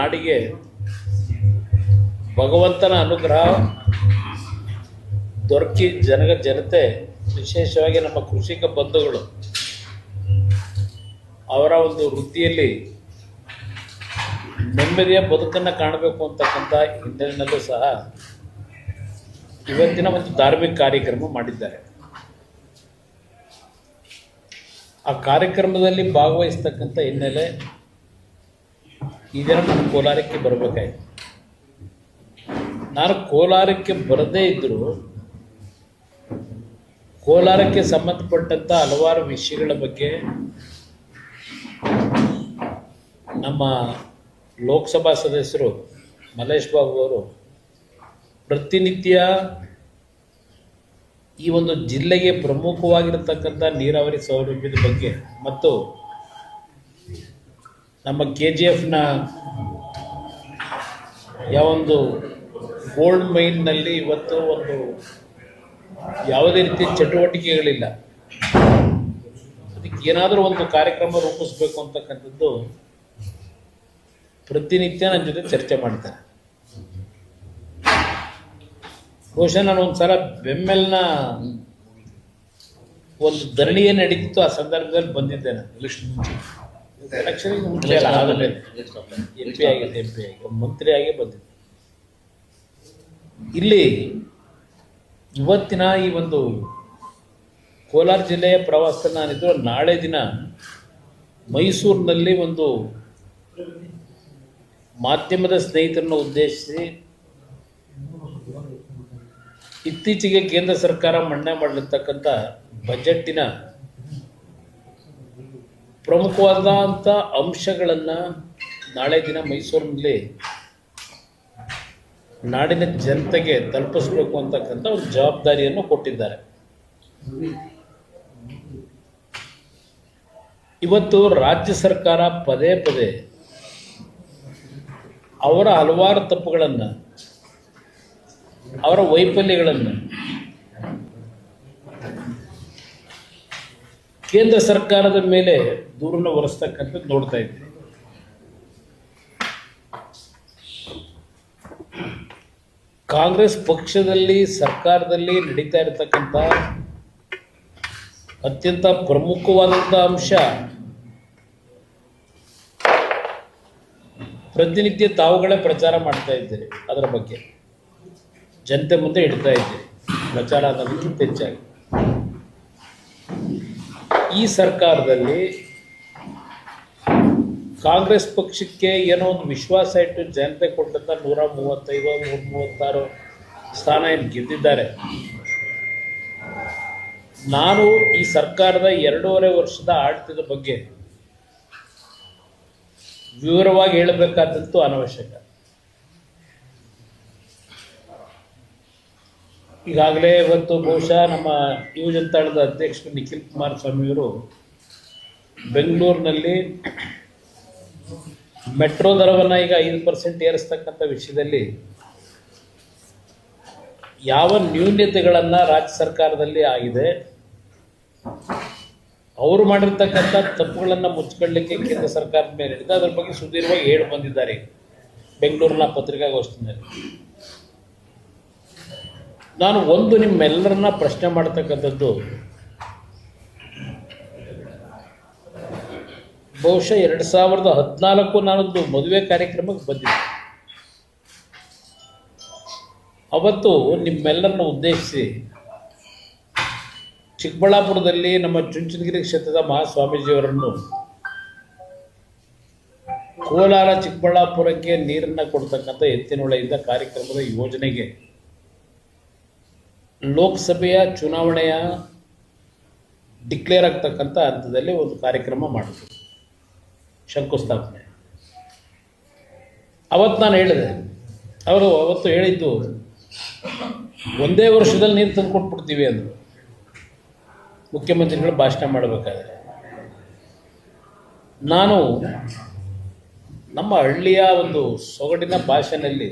ನಾಡಿಗೆ ಭಗವಂತನ ಅನುಗ್ರಹ ದೊರಕಿ ಜನಗ ಜನತೆ, ವಿಶೇಷವಾಗಿ ನಮ್ಮ ಕೃಷಿಕ ಬಂಧುಗಳು, ಅವರ ಒಂದು ವೃತ್ತಿಯಲ್ಲಿ ನೆಮ್ಮದಿಯ ಬದುಕನ್ನು ಕಾಣಬೇಕು ಅಂತಕ್ಕಂಥ ಹಿನ್ನೆಲೆಯಲ್ಲೂ ಸಹ ಇವತ್ತಿನ ಒಂದು ಧಾರ್ಮಿಕ ಕಾರ್ಯಕ್ರಮ ಮಾಡಿದ್ದಾರೆ. ಆ ಕಾರ್ಯಕ್ರಮದಲ್ಲಿ ಭಾಗವಹಿಸ್ತಕ್ಕಂಥ ಹಿನ್ನೆಲೆ ದಿನ ನಾನು ಕೋಲಾರಕ್ಕೆ ಬರಬೇಕಾಯ್ತು. ನಾನು ಕೋಲಾರಕ್ಕೆ ಬರದೇ ಇದ್ದರೂ ಕೋಲಾರಕ್ಕೆ ಸಂಬಂಧಪಟ್ಟಂಥ ಹಲವಾರು ವಿಷಯಗಳ ಬಗ್ಗೆ ನಮ್ಮ ಲೋಕಸಭಾ ಸದಸ್ಯರು ಮಲ್ಲೇಶ್ ಬಾಬು ಅವರು ಪ್ರತಿನಿತ್ಯ ಈ ಒಂದು ಜಿಲ್ಲೆಗೆ ಪ್ರಮುಖವಾಗಿರತಕ್ಕಂಥ ನೀರಾವರಿ ಸೌಲಭ್ಯದ ಬಗ್ಗೆ ಮತ್ತು ನಮ್ಮ ಕೆ ಜಿ ಎಫ್ನ ಯಾವೊಂದು ಗೋಲ್ಡ್ ಮೈನ್ನಲ್ಲಿ ಇವತ್ತು ಒಂದು ಯಾವುದೇ ರೀತಿಯ ಚಟುವಟಿಕೆಗಳಿಲ್ಲ. ಅದಕ್ಕೆ ಏನಾದರೂ ಒಂದು ಕಾರ್ಯಕ್ರಮ ರೂಪಿಸ್ಬೇಕು ಅಂತಕ್ಕಂಥದ್ದು ಪ್ರತಿನಿತ್ಯ ನನ್ನ ಜೊತೆ ಚರ್ಚೆ ಮಾಡ್ತಾರೆ. ಬಹುಶಃ ನಾನು ಒಂದು ಸಲ ಬೆಮ್ಮೆಲ್ನ ಒಂದು ಧರಣಿಯೇ ನಡೀತಿತ್ತು ಆ ಸಂದರ್ಭದಲ್ಲಿ ಬಂದಿದ್ದೆ ನಾನು. ಎಲೆಕ್ಷನ್ ಮುಂಚೆ. ಅಲ್ಲ ಆದಮೇಲೆ ಎಂ ಪಿ ಆಗಿದೆ. ಎಂ ಪಿ ಆಗಿ ಒಬ್ಬ ಮಂತ್ರಿ ಆಗಿ ಬಂದಿದ್ದೆ. ಇಲ್ಲಿ ಇವತ್ತಿನ ಈ ಒಂದು ಕೋಲಾರ ಜಿಲ್ಲೆಯ ಪ್ರವಾಸ ನಾನಿದ್ದು ನಾಳೆ ದಿನ ಮೈಸೂರಿನಲ್ಲಿ ಒಂದು ಮಾಧ್ಯಮದ ಸ್ನೇಹಿತರನ್ನು ಉದ್ದೇಶಿಸಿ ಇತ್ತೀಚೆಗೆ ಕೇಂದ್ರ ಸರ್ಕಾರ ಮಂಡನೆ ಮಾಡಿರ್ತಕ್ಕಂಥ ಬಜೆಟ್ಟಿನ ಪ್ರಮುಖವಾದಂಥ ಅಂಶಗಳನ್ನು ನಾಳೆ ದಿನ ಮೈಸೂರಿನಲ್ಲಿ ನಾಡಿನ ಜನತೆಗೆ ತಲುಪಿಸ್ಬೇಕು ಅಂತಕ್ಕಂಥ ಒಂದು ಜವಾಬ್ದಾರಿಯನ್ನು ಕೊಟ್ಟಿದ್ದಾರೆ. ಇವತ್ತು ರಾಜ್ಯ ಸರ್ಕಾರ ಪದೇ ಪದೇ ಅವರ ಹಲವಾರು ತಪ್ಪುಗಳನ್ನು, ಅವರ ವೈಫಲ್ಯಗಳನ್ನು ಕೇಂದ್ರ ಸರ್ಕಾರದ ಮೇಲೆ ದೂರನ್ನು ಒರೆಸ್ತಕ್ಕಂಥದ್ದು ನೋಡ್ತಾ ಇದ್ದೀವಿ ಕಾಂಗ್ರೆಸ್ ಪಕ್ಷದಲ್ಲಿ, ಸರ್ಕಾರದಲ್ಲಿ ನಡೀತಾ ಇರತಕ್ಕಂಥ ಅತ್ಯಂತ ಪ್ರಮುಖವಾದಂಥ ಅಂಶ ಪ್ರತಿನಿತ್ಯ ತಾವುಗಳೇ ಪ್ರಚಾರ ಮಾಡ್ತಾ ಇದ್ದೀರಿ, ಅದರ ಬಗ್ಗೆ. ಜನತೆ ಮುಂದೆ ಇಡ್ತಾ ಇದ್ದೀರಿ, ಪ್ರಚಾರ ಅನ್ನೋದಕ್ಕಿಂತ ಹೆಚ್ಚಾಗಿ. ಈ ಸರ್ಕಾರದಲ್ಲಿ ಕಾಂಗ್ರೆಸ್ ಪಕ್ಷಕ್ಕೆ ಏನೋ ಒಂದು ವಿಶ್ವಾಸ ಇಟ್ಟು ಜನತೆ ಕೊಟ್ಟಂತ ನೂರ ಮೂವತ್ತೈದು, ನೂರ ಮೂವತ್ತಾರು ಸ್ಥಾನ ಏನು ಗೆದ್ದಿದ್ದಾರೆ? ನಾನು ಈ ಸರ್ಕಾರದ ಎರಡೂವರೆ ವರ್ಷದ ಆಡಳಿತದ ಬಗ್ಗೆ ವಿವರವಾಗಿ ಹೇಳಬೇಕಾದಂತೂ ಅನವಶ್ಯಕ. ಈಗಾಗಲೇ ಇವತ್ತು ಬಹುಶಃ ನಮ್ಮ ಯುವ ಜನತಾಳದ ಅಧ್ಯಕ್ಷರು ನಿಖಿಲ್ ಕುಮಾರಸ್ವಾಮಿಯವರು ಬೆಂಗಳೂರಿನಲ್ಲಿ ಮೆಟ್ರೋ ದರವನ್ನು ಈಗ ಐದು ಪರ್ಸೆಂಟ್ ಏರಿಸ್ತಕ್ಕಂಥ ವಿಷಯದಲ್ಲಿ ಯಾವ ನ್ಯೂನ್ಯತೆಗಳನ್ನು ರಾಜ್ಯ ಸರ್ಕಾರದಲ್ಲಿ ಆಗಿದೆ, ಅವರು ಮಾಡಿರ್ತಕ್ಕಂಥ ತಪ್ಪುಗಳನ್ನು ಮುಚ್ಕೊಳ್ಳಿಕ್ಕೆ ಕೇಂದ್ರ ಸರ್ಕಾರದ ಮೇಲೆ ಹಿಡಿದು ಅದ್ರ ಬಗ್ಗೆ ಸುದೀರ್ಘವಾಗಿ ಹೇಳಿ ಬಂದಿದ್ದಾರೆ ಬೆಂಗಳೂರಿನ ಪತ್ರಿಕಾಗೋಷ್ಠಿನಲ್ಲಿ. ನಾನು ಒಂದು ನಿಮ್ಮೆಲ್ಲರನ್ನ ಪ್ರಶ್ನೆ ಮಾಡ್ತಕ್ಕಂಥದ್ದು ಬಹುಶಃ ಎರಡು ಸಾವಿರದ ಹದಿನಾಲ್ಕು ನಾನೊಂದು ಮದುವೆ ಕಾರ್ಯಕ್ರಮಕ್ಕೆ ಬಂದಿದ್ದೆ ಅವತ್ತು ನಿಮ್ಮೆಲ್ಲರನ್ನ ಉದ್ದೇಶಿಸಿ ಚಿಕ್ಕಬಳ್ಳಾಪುರದಲ್ಲಿ ನಮ್ಮ ಚುಂಚನಗಿರಿ ಕ್ಷೇತ್ರದ ಮಹಾಸ್ವಾಮೀಜಿಯವರನ್ನು ಕೋಲಾರ ಚಿಕ್ಕಬಳ್ಳಾಪುರಕ್ಕೆ ನೀರನ್ನು ಕೊಡ್ತಕ್ಕಂಥ ಎತ್ತಿನೊಳೆಯಿಂದ ಕಾರ್ಯಕ್ರಮದ ಯೋಜನೆಗೆ ಲೋಕಸಭೆಯ ಚುನಾವಣೆಯ ಡಿಕ್ಲೇರ್ ಆಗ್ತಕ್ಕಂಥ ಹಂತದಲ್ಲಿ ಒಂದು ಕಾರ್ಯಕ್ರಮ ಮಾಡಿದ್ರು. ಶಂಕುಸ್ಥಾಪನೆ. ಅವತ್ತು ನಾನು ಹೇಳಿದೆ, ಅವರು ಅವತ್ತು ಹೇಳಿದ್ದು, ಒಂದೇ ವರ್ಷದಲ್ಲಿ ನೀರು ತಂದು ಕೊಟ್ಬಿಡ್ತೀವಿ ಅಂದರು. ಮುಖ್ಯಮಂತ್ರಿಗಳು ಭಾಷಣ ಮಾಡಬೇಕಾದ್ರೆ. ನಾನು ನಮ್ಮ ಹಳ್ಳಿಯ ಒಂದು ಸೊಗಡಿನ ಭಾಷೆಯಲ್ಲಿ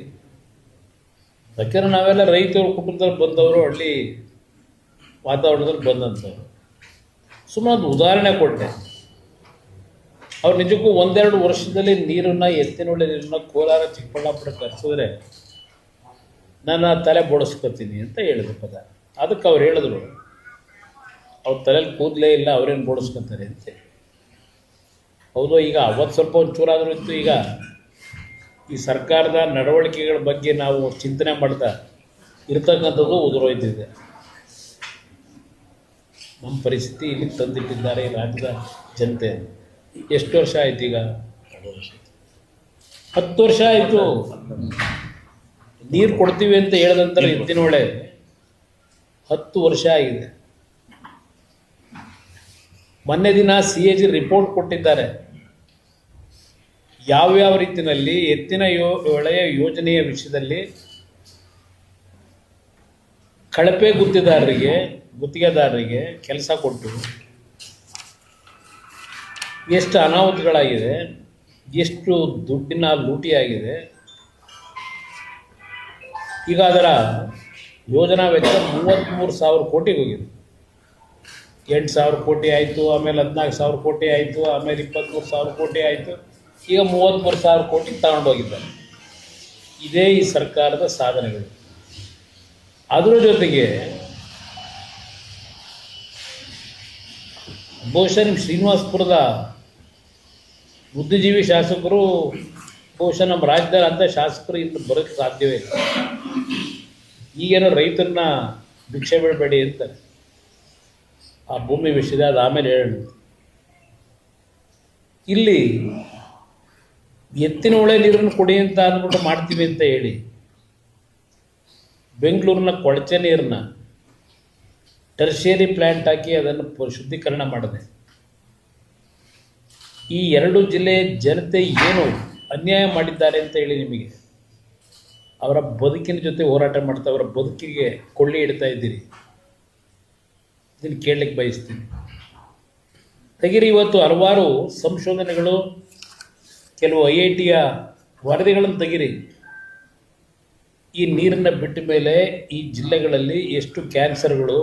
ಯಾಕೆಂದ್ರೆ ನಾವೆಲ್ಲ ರೈತರ ಕುಟುಂಬದಲ್ಲಿ ಬಂದವರು, ಹಳ್ಳಿ ವಾತಾವರಣದಲ್ಲಿ ಬಂದಂಥವ್ರು. ಸುಮ್ಮನೆ ಉದಾಹರಣೆ ಕೊಟ್ಟೆ ಅವ್ರು ನಿಜಕ್ಕೂ ಒಂದೆರಡು ವರ್ಷದಲ್ಲಿ ನೀರನ್ನ, ಎತ್ತಿನೊಳ್ಳೆ ನೀರನ್ನ ಕೋಲಾರ, ಚಿಕ್ಕಬಳ್ಳಾಪುರ ಕರೆಸಿದ್ರೆ ನಾನು ಆ ತಲೆ ಬೋಡಿಸ್ಕೊತೀನಿ ಅಂತ ಹೇಳಿದ್ರು ಪದ. ಅದಕ್ಕೆ ಅವ್ರು ಹೇಳಿದ್ರು. ಅವ್ರ ತಲೆಯಲ್ಲಿ ಕೂದಲೇ ಇಲ್ಲ, ಅವ್ರೇನು ಬೋಡಿಸ್ಕೊತಾರೆ ಅಂತ ಹೌದು, ಈಗ ಅವತ್ತು ಸ್ವಲ್ಪ ಒಂಚೂರಾದರೂ ಇತ್ತು, ಈಗ ಈ ಸರ್ಕಾರದ ನಡವಳಿಕೆಗಳ ಬಗ್ಗೆ ನಾವು ಚಿಂತನೆ ಮಾಡ್ತಾ ಇರ್ತಕ್ಕಂಥದ್ದು ಉದುರೋಯ್ತಿದೆ. ನಮ್ಮ ಪರಿಸ್ಥಿತಿ ಇಲ್ಲಿ ತಂದಿಟ್ಟಿದ್ದಾರೆ ರಾಜ್ಯದ ಜನತೆ. ಎಷ್ಟು ವರ್ಷ ಆಯ್ತು ಈಗ? ಹತ್ತು ವರ್ಷ ಆಯಿತು. ನೀರು ಕೊಡ್ತೀವಿ ಅಂತ ಹೇಳದಂತರ ಎತ್ತಿನೊಳೆ ಹತ್ತು ವರ್ಷ ಆಗಿದೆ. ಮೊನ್ನೆ ದಿನ ಸಿ ಎ ಜಿ ರಿಪೋರ್ಟ್ ಕೊಟ್ಟಿದ್ದಾರೆ. ಯಾವ್ಯಾವ ರೀತಿಯಲ್ಲಿ ಎತ್ತಿನ ಯೋ ಒಳೆಯ ಯೋಜನೆಯ ವಿಷಯದಲ್ಲಿ ಕಳಪೆ ಗುತ್ತಿದಾರರಿಗೆ ಗುತ್ತಿಗೆದಾರರಿಗೆ ಕೆಲಸ ಕೊಟ್ಟು ಎಷ್ಟು ಅನಾಹುತಗಳಾಗಿದೆ, ಎಷ್ಟು ದುಡ್ಡಿನ ಲೂಟಿ ಆಗಿದೆ ಈಗ ಅದರ ಯೋಜನಾ ವೆಚ್ಚ ಮೂವತ್ತ್ಮೂರು ಸಾವಿರ ಕೋಟಿಗೆ ಹೋಗಿದೆ. ಎಂಟು ಸಾವಿರ ಕೋಟಿ ಆಯಿತು, ಆಮೇಲೆ ಹದಿನಾಲ್ಕು ಸಾವಿರ ಕೋಟಿ ಆಯಿತು, ಆಮೇಲೆ ಇಪ್ಪತ್ತ್ಮೂರು ಸಾವಿರ ಕೋಟಿ ಆಯಿತು, ಈಗ ಮೂವತ್ತ್ಮೂರು ಸಾವಿರ ಕೋಟಿ ತಗೊಂಡೋಗಿದ್ದಾರೆ ಇದೇ ಈ ಸರ್ಕಾರದ ಸಾಧನೆಗಳು. ಅದರ ಜೊತೆಗೆ ಬಹುಶಃ ನಿಮ್ಮ ಶ್ರೀನಿವಾಸಪುರದ ಬುದ್ಧಿಜೀವಿ ಶಾಸಕರು ಬಹುಶಃ ನಮ್ಮ ರಾಜ್ಯದಲ್ಲಿ ಅಂಥ ಶಾಸಕರು ಇನ್ನು ಬರೋಕ್ಕೆ ಸಾಧ್ಯವೇ ಇಲ್ಲ. ಈಗೇನೋ ರೈತರನ್ನ ಭಿಕ್ಷೆ ಬಿಡಬೇಡಿ ಅಂತ ಆ ಭೂಮಿ ವಿಷಯದ ಅದು ಆಮೇಲೆ ಇಲ್ಲಿ ಎತ್ತಿನ ಹೊಳೆ ನೀರನ್ನು ಕೊಡಿ ಅಂತ ಅಂದ್ಬಿಟ್ಟು ಮಾಡ್ತೀವಿ ಅಂತ ಹೇಳಿ ಬೆಂಗಳೂರಿನ ಕೊಳಚೆ ನೀರನ್ನ ಟರ್ಷೇರಿ ಪ್ಲ್ಯಾಂಟ್ ಹಾಕಿ ಅದನ್ನು ಶುದ್ಧೀಕರಣ ಮಾಡಿದೆ. ಈ ಎರಡು ಜಿಲ್ಲೆಯ ಜನತೆ ಏನು ಅನ್ಯಾಯ ಮಾಡಿದ್ದಾರೆ ಅಂತ ಹೇಳಿ ನಿಮಗೆ? ಅವರ ಬದುಕಿನ ಜೊತೆ ಹೋರಾಟ ಮಾಡ್ತಾ, ಅವರ ಬದುಕಿಗೆ ಕೊಳ್ಳಿ ಇಡ್ತಾ ಇದ್ದೀರಿ. ಇದನ್ನು ಕೇಳಲಿಕ್ಕೆ ಬಯಸ್ತೀನಿ. ತೆಗಿರಿ, ಇವತ್ತು ಹಲವಾರು ಸಂಶೋಧನೆಗಳು, ಕೆಲವು ಐ ಐ ಟಿಯ ವರದಿಗಳನ್ನು ತೆಗಿರಿ. ಈ ನೀರನ್ನು ಬಿಟ್ಟ ಮೇಲೆ ಈ ಜಿಲ್ಲೆಗಳಲ್ಲಿ ಎಷ್ಟು ಕ್ಯಾನ್ಸರ್ಗಳು,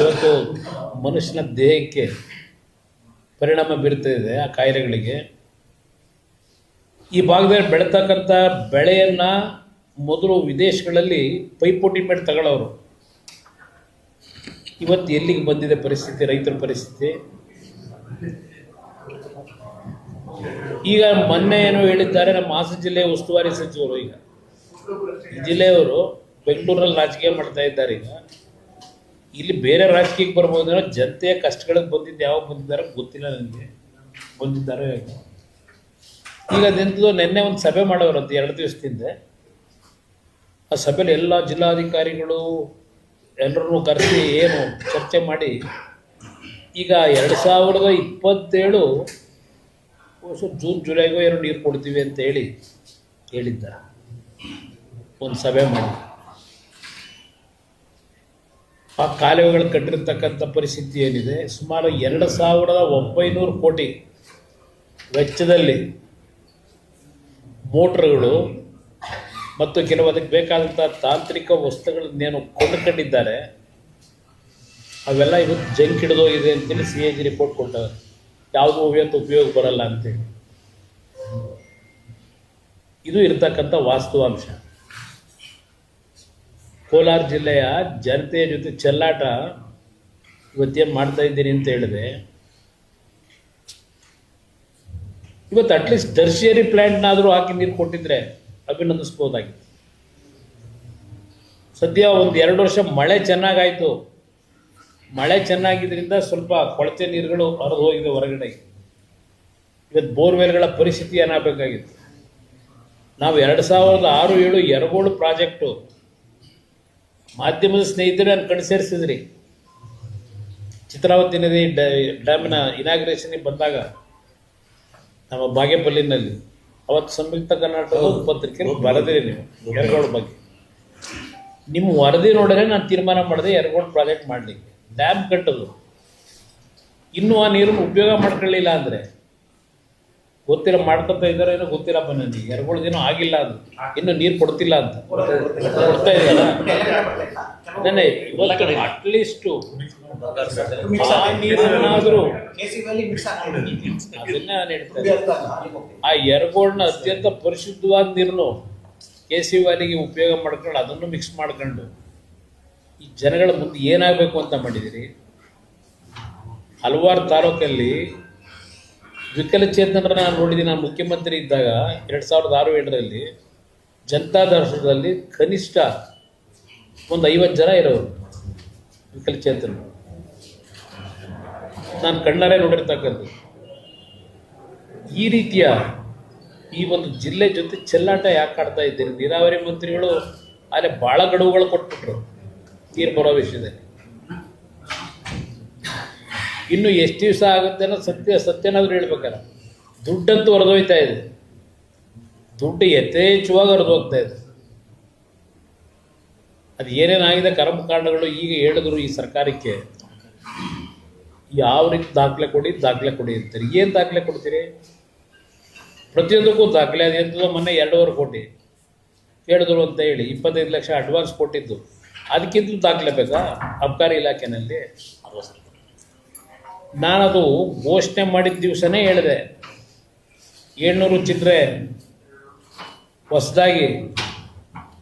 ಇವತ್ತು ಮನುಷ್ಯನ ದೇಹಕ್ಕೆ ಪರಿಣಾಮ ಬೀರ್ತಾ ಇದೆ ಆ ಕಾಯಿಲೆಗಳಿಗೆ. ಈ ಭಾಗದಲ್ಲಿ ಬೆಳೀತಕ್ಕಂಥ ಬೆಳೆಯನ್ನು ಮೊದಲು ವಿದೇಶಗಳಲ್ಲಿ ಪೈಪೋಟಿ ಮೇಲೆ ತಗೊಳ್ಳೋರು. ಇವತ್ತು ಎಲ್ಲಿಗೆ ಬಂದಿದೆ ಪರಿಸ್ಥಿತಿ, ರೈತರ ಪರಿಸ್ಥಿತಿ? ಈಗ ಮೊನ್ನೆ ಏನೋ ಹೇಳಿದ್ದಾರೆ, ನಮ್ಮ ಹಾಸನ ಜಿಲ್ಲೆಯ ಉಸ್ತುವಾರಿ ಸಚಿವರು ಈಗ. ಜಿಲ್ಲೆಯವರು ಬೆಂಗಳೂರಲ್ಲಿ ರಾಜಕೀಯ ಮಾಡ್ತಾ ಇದ್ದಾರೆ ಈಗ. ಇಲ್ಲಿ ಬೇರೆ ರಾಜಕೀಯಕ್ಕೆ ಬರ್ಬೋದು ಜನತೆಯ ಕಷ್ಟಗಳಿಗೆ ಬಂದಿದ್ದು ಯಾವಾಗ ಬಂದಿದ್ದಾರೆ ಗೊತ್ತಿಲ್ಲ ನನಗೆ. ಬಂದಿದ್ದಾರೆ ಈಗ ನಿಂತಲು ನಿನ್ನೆ ಒಂದು ಸಭೆ ಮಾಡೋರಂತೆ ಎರಡು ದಿವಸದಿಂದ. ಆ ಸಭೆಯಲ್ಲಿ ಎಲ್ಲ ಜಿಲ್ಲಾಧಿಕಾರಿಗಳು ಎಲ್ಲರನ್ನೂ ಕರೆಸಿ ಏನು ಚರ್ಚೆ ಮಾಡಿ. ಈಗ ಎರಡು ಸಾವಿರದ ಇಪ್ಪತ್ತೇಳು ವರ್ಷ ಜೂನ್ ಜುಲೈಗೂ ಏನೋ ನೀರು ಕೊಡ್ತೀವಿ ಅಂತ ಹೇಳಿ ಹೇಳಿದ್ದ. ಒಂದು ಸಭೆ ಮಾಡಿ. ಆ ಕಾಲುವೆಗಳು ಕಟ್ಟಿರ್ತಕ್ಕಂಥ ಪರಿಸ್ಥಿತಿ ಏನಿದೆ? ಸುಮಾರು ಎರಡು ಸಾವಿರದ ಒಂಬೈನೂರು ಕೋಟಿ ವೆಚ್ಚದಲ್ಲಿ ಮೋಟ್ರ್ಗಳು ಮತ್ತು ಕೆಲವು ಅದಕ್ಕೆ ಬೇಕಾದಂಥ ತಾಂತ್ರಿಕ ವಸ್ತುಗಳನ್ನೇನು ಕೊಂಡುಕೊಂಡಿದ್ದಾರೆ, ಅವೆಲ್ಲ ಇವತ್ತು ಜಂಕ್ ಹಿಡಿದೋಗಿದೆ ಅಂತೇಳಿ ಸಿ ಎ ಜಿ ರಿಪೋರ್ಟ್ ಕೊಟ್ಟವ್ರೆ. ಯಾವುದೂ ಇವತ್ತು ಉಪಯೋಗ ಬರಲ್ಲ ಅಂತೇಳಿ. ಇದು ಇರ್ತಕ್ಕಂಥ ವಾಸ್ತವಾಂಶ. ಕೋಲಾರ ಜಿಲ್ಲೆಯ ಜನತೆಯ ಜೊತೆ ಚೆಲ್ಲಾಟ ಇವತ್ತೇನು ಮಾಡ್ತಾ ಇದ್ದೀನಿ ಅಂತ ಹೇಳಿದೆ ಇವತ್ತು ಅಟ್ಲೀಸ್ಟ್ ಟರ್ಷಿಯರಿ ಪ್ಲ್ಯಾಂಟ್ನಾದರೂ ಹಾಕಿ ನೀರು ಕೊಟ್ಟಿದ್ರೆ ಅಭಿನಂದಿಸ್ಬೋದಾಗಿತ್ತು. ಸದ್ಯ ಒಂದು ಎರಡು ವರ್ಷ ಮಳೆ ಚೆನ್ನಾಗಾಯಿತು. ಮಳೆ ಚೆನ್ನಾಗಿದ್ದರಿಂದ ಸ್ವಲ್ಪ ಕೊಳಚೆ ನೀರುಗಳು ಹರಿದು ಹೋಗಿದೆ ಹೊರಗಡೆ. ಇವತ್ತು ಬೋರ್ವೆಲ್ಗಳ ಪರಿಸ್ಥಿತಿ ಏನಾಗಬೇಕಾಗಿತ್ತು? ನಾವು ಎರಡು ಸಾವಿರದ ಆರು ಏಳು ಎರಗೋಳು ಪ್ರಾಜೆಕ್ಟು ಮಾಧ್ಯಮದ ಸ್ನೇಹಿತರು ನಾನು ಕಣ್ ಸೇರಿಸಿದ್ರಿ. ಚಿತ್ರಾವತಿ ನದಿ ಡ್ಯಾಮಿನ ಇನಾಗ್ರೇಷನ್ಗೆ ಬಂದಾಗ ನಮ್ಮ ಬಾಗೇಪಲ್ಲಿನಲ್ಲಿ ಅವತ್ತು ಸಂಯುಕ್ತ ಕರ್ನಾಟಕದ ಒಂದು ಪತ್ರಿಕೆ ಬರೆದಿರಿ ನೀವು ಯರಗೋಳು ಬಗ್ಗೆ. ನಿಮ್ಮ ವರದಿ ನೋಡಿದ್ರೆ ನಾನು ತೀರ್ಮಾನ ಮಾಡಿದೆ ಯರಗೋಳು ಪ್ರಾಜೆಕ್ಟ್ ಮಾಡಲಿಕ್ಕೆ. ಡ್ಯಾಮ್ ಕಟ್ಟೋದು. ಇನ್ನೂ ಆ ನೀರನ್ನು ಉಪಯೋಗ ಮಾಡ್ಕೊಳ್ಳಿಲ್ಲ ಅಂದರೆ ಗೊತ್ತಿಲ್ಲ ಮಾಡ್ಕೊತಾ ಇದ್ದಾರೋ ಏನೋ ಗೊತ್ತಿಲ್ಲಪ್ಪ ನನಗೆ ಎರಗಳು ದಿನ ಆಗಿಲ್ಲ ಅದು. ಇನ್ನು ನೀರು ಕೊಡ್ತಿಲ್ಲ ಅಂತ. ಕೊಡ್ತಾ ಇವತ್ತು ಅಟ್ಲೀಸ್ಟು ಆ ನೀರನ್ನಾದರೂ ಅದನ್ನ ನಾನು ಇದ್ದೀನಿ. ಆ ಎರಗೋಳನ್ನ ಅತ್ಯಂತ ಪರಿಶುದ್ಧವಾದ ನೀರನ್ನು ಕೆ ಸಿ ವಾಲಿಗೆ ಉಪಯೋಗ ಮಾಡ್ಕೊಂಡು ಅದನ್ನು ಮಿಕ್ಸ್ ಮಾಡ್ಕೊಂಡು ಈ ಜನಗಳ ಮುಂದೆ ಏನಾಗಬೇಕು ಅಂತ ಮಾಡಿದಿರಿ ಹಲವಾರು ತಾಲೂಕಲ್ಲಿ ವಿಕಲಚೇತನರನ್ನ ನಾನು ನೋಡಿದ್ದೀನಿ. ನಾನು ಮುಖ್ಯಮಂತ್ರಿ ಇದ್ದಾಗ ಎರಡು ಸಾವಿರದ ಆರು ಏಳರಲ್ಲಿ ಜನತಾ ದರ್ಶನದಲ್ಲಿ ಕನಿಷ್ಠ ಒಂದು ಐವತ್ತು ಜನ ಇರೋರು ವಿಕಲಚೇತನರು. ನಾನು ಕಣ್ಣಾರೆ ನೋಡಿರ್ತಕ್ಕಂಥದ್ದು. ಈ ರೀತಿಯ ಈ ಒಂದು ಜಿಲ್ಲೆ ಜೊತೆ ಚೆಲ್ಲಾಟ ಯಾಕೆ ಆಡ್ತಾ ಇದ್ದೀರಿ? ನೀರಾವರಿ ಮಂತ್ರಿಗಳು ಅಲ್ಲೇ ಭಾಳ ಗಡುವುಗಳು ಕೊಟ್ಬಿಟ್ರು. ನೀರು ಬರೋ ವಿಷಯದಲ್ಲಿ ಇನ್ನು ಎಷ್ಟು ದಿವಸ ಆಗುತ್ತೆ ಅನ್ನೋ ಸತ್ಯ ಸತ್ಯನಾದ್ರೂ ಹೇಳ್ಬೇಕಲ್ಲ ದುಡ್ಡಂತೂ ಹೊರದೋಯ್ತಾ ಇದೆ. ದುಡ್ಡು ಯಥೇಚ್ಛವಾಗಿ ಹೊರದು ಹೋಗ್ತಾ ಇದೆ. ಅದು ಏನೇನಾಗಿದೆ ಕರ್ಮಕಾಂಡಗಳು ಈಗ ಹೇಳಿದ್ರು ಈ ಸರ್ಕಾರಕ್ಕೆ. ಯಾವ ರೀತಿ ದಾಖಲೆ ಕೊಡಿ ದಾಖಲೆ ಕೊಡಿ ಅಂತಾರೆ. ಏನು ದಾಖಲೆ ಕೊಡ್ತೀರಿ? ಪ್ರತಿಯೊಂದಕ್ಕೂ ದಾಖಲೆ ಅದು ಮೊನ್ನೆ ಎರಡೂವರೆ ಕೋಟಿ ಹೇಳಿದ್ರು ಅಂತ ಹೇಳಿ, ಇಪ್ಪತ್ತೈದು ಲಕ್ಷ ಅಡ್ವಾನ್ಸ್ ಕೊಟ್ಟಿದ್ದು. ಅದಕ್ಕಿಂತಲೂ ದಾಖಲೆ ಬೇಕಾ? ಅಬ್ಕಾರಿ ಇಲಾಖೆನಲ್ಲಿ. ನಾನದು ಘೋಷಣೆ ಮಾಡಿದ ದಿವಸನೇ ಹೇಳಿದೆ. ಏಳ್ನೂರು ಚಿತ್ರೆ ಹೊಸದಾಗಿ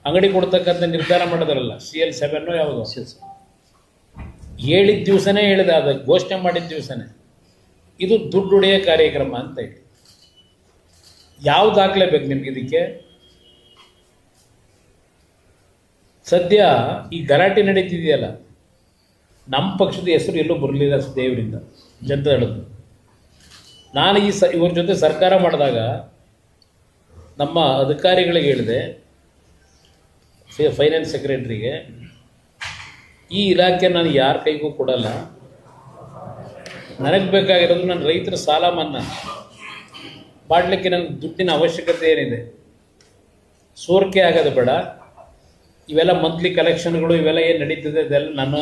ಅಂಗಡಿ ಕೊಡ್ತಕ್ಕಂಥ ನಿರ್ಧಾರ ಮಾಡಿದ್ರಲ್ಲ ಸಿ ಎಲ್ ಸೆವೆನ್ನು ಯಾವುದು? ಹೇಳಿದ ದಿವಸನೇ ಹೇಳಿದೆ ಅದು ಘೋಷಣೆ ಮಾಡಿದ ದಿವಸನೇ. ಇದು ದುಡ್ಡು ಹೊಡೆಯೋ ಕಾರ್ಯಕ್ರಮ ಅಂತ ಹೇಳಿ. ಯಾವ ದಾಖಲೆ ಬೇಕು ನಿಮ್ಗೆ ಇದಕ್ಕೆ? ಸದ್ಯ ಈ ಗಲಾಟೆ ನಡೀತಿದೆಯಲ್ಲ ನಮ್ಮ ಪಕ್ಷದ ಹೆಸರು ಎಲ್ಲೂ ಬರಲಿಲ್ಲ ದೇವರಿಂದ ಜನತೆ ಹೇಳೋದು ನಾನು ಈ ಸ, ಇವ್ರ ಜೊತೆ ಸರ್ಕಾರ ಮಾಡಿದಾಗ ನಮ್ಮ ಅಧಿಕಾರಿಗಳಿಗೆ ಹೇಳಿದೆ ಫೈನಾನ್ಸ್ ಸೆಕ್ರೆಟ್ರಿಗೆ ಈ ಇಲಾಖೆ ನಾನು ಯಾರ ಕೈಗೂ ಕೊಡಲ್ಲ. ನನಗೆ ಬೇಕಾಗಿರೋದು ನನ್ನ ರೈತರ ಸಾಲ ಮನ್ನಾ. ಮಾಡಲಿಕ್ಕೆ ನನಗೆ ದುಡ್ಡಿನ ಅವಶ್ಯಕತೆ ಏನಿದೆ? ಸೋರಿಕೆ ಆಗೋದು ಬೇಡ. ಇವೆಲ್ಲ ಮಂತ್ಲಿ ಕಲೆಕ್ಷನ್ಗಳು ಇವೆಲ್ಲ ಏನು ನಡೀತದೆ, ಇದೆಲ್ಲ ನನ್ನ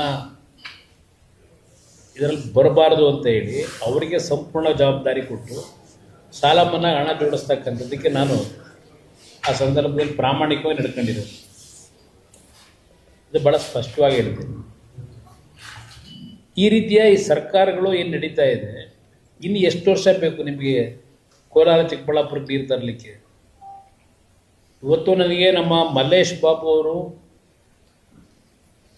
ಇದರಲ್ಲಿ ಬರಬಾರ್ದು ಅಂತ ಹೇಳಿ ಅವರಿಗೆ ಸಂಪೂರ್ಣ ಜವಾಬ್ದಾರಿ ಕೊಟ್ಟು ಸಾಲ ಮನ್ನಾ ಹಣ ಜೋಡಿಸ್ತಕ್ಕಂಥದ್ದಕ್ಕೆ ನಾನು ಆ ಸಂದರ್ಭದಲ್ಲಿ ಪ್ರಾಮಾಣಿಕವಾಗಿ ನಡ್ಕೊಂಡಿರೋದು. ಇದು ಭಾಳ ಸ್ಪಷ್ಟವಾಗಿ ಹೇಳ್ತೀನಿ ಈ ರೀತಿಯ ಈ ಸರ್ಕಾರಗಳು ಏನು ನಡೀತಾ ಇದೆ, ಇನ್ನು ಎಷ್ಟು ವರ್ಷ ಬೇಕು ನಿಮಗೆ ಕೋಲಾರ ಚಿಕ್ಕಬಳ್ಳಾಪುರಕ್ಕೆ ನೀರು ತರಲಿಕ್ಕೆ? ಇವತ್ತು ನನಗೆ ನಮ್ಮ ಮಲ್ಲೇಶ್ ಬಾಬು ಅವರು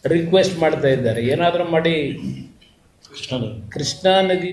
ರಿಕ್ವೆಸ್ಟ್ ಮಾಡ್ತಾ ಇದ್ದಾರೆ. ಏನಾದರೂ ಮಾಡಿ ಕೃಷ್ಣಾ ನದಿ